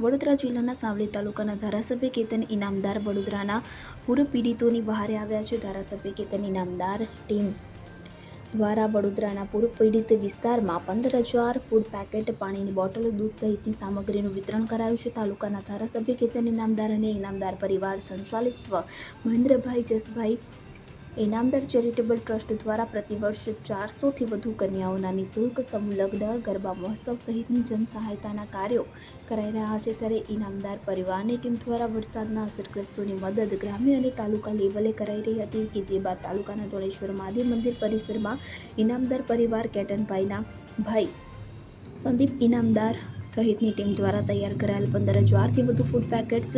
વડોદરા જિલ્લાના સાવલી તાલુકાના ધારાસભ્ય કેતન ઇનામદાર વડોદરાના પૂર્વ પીડિતોની બહારે આવ્યા છે. ધારાસભ્ય કેતન ઇનામદાર ટીમ દ્વારા વડોદરાના પૂર્વ પીડિત વિસ્તારમાં પંદર હજાર ફૂડ પેકેટ, પાણીની બોટલો, દૂધ સહિતની સામગ્રીનું વિતરણ કરાયું છે. તાલુકાના ધારાસભ્ય કેતન ઇનામદાર અને ઇનામદાર પરિવાર સંચાલિત સ્વ મહેન્દ્રભાઈ જસભાઈ ઇનામદાર ચેરિટેબલ ટ્રસ્ટ દ્વારા પ્રતિવર્ષ ચારસોથી વધુ કન્યાઓના નિઃશુલ્ક સંલગ્ન ગરબા મહોત્સવ સહિતની જન સહાયતાના કાર્યો કરાઈ રહ્યા છે. ત્યારે ઇનામદાર પરિવારની ટીમ દ્વારા વરસાદના અસરગ્રસ્તોની મદદ ગ્રામ્ય અને તાલુકા લેવલે કરાઈ રહી હતી કે જે બાદ તાલુકાના ધોળેશ્વર મહાદેવ મંદિર પરિસરમાં ઇનામદાર પરિવાર કેટનભાઈના ભાઈ સંદીપ ઇનામદાર સહિતની ટીમ દ્વારા તૈયાર કરાયેલ પંદર હજારથી વધુ ફૂડ પેકેટ્સ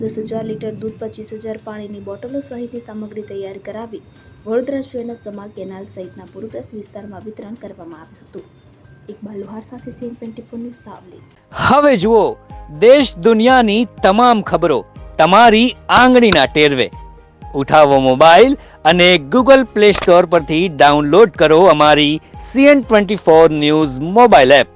દસ હજાર લીટર દૂધ, પચીસ હજાર પાણીની બોટલો સહિતની સામગ્રી તૈયાર કરાવી વડોદરા શહેરના સમા કેનાલ સહિતના પૂરગ્રસ્ત વિસ્તારમાં વિતરણ કરવામાં આવ્યું હતું. ઇકબાલ લોહાર સાથે CN twenty four news Savli. હવે જુઓ, દેશ દુનિયાની તમામ ખબરો તમારી આંગળીના ટેરવે. ઉઠાવો મોબાઈલ અને ગૂગલ પ્લે સ્ટોર પરથી ડાઉનલોડ કરો અમારી CN twenty four news mobile app.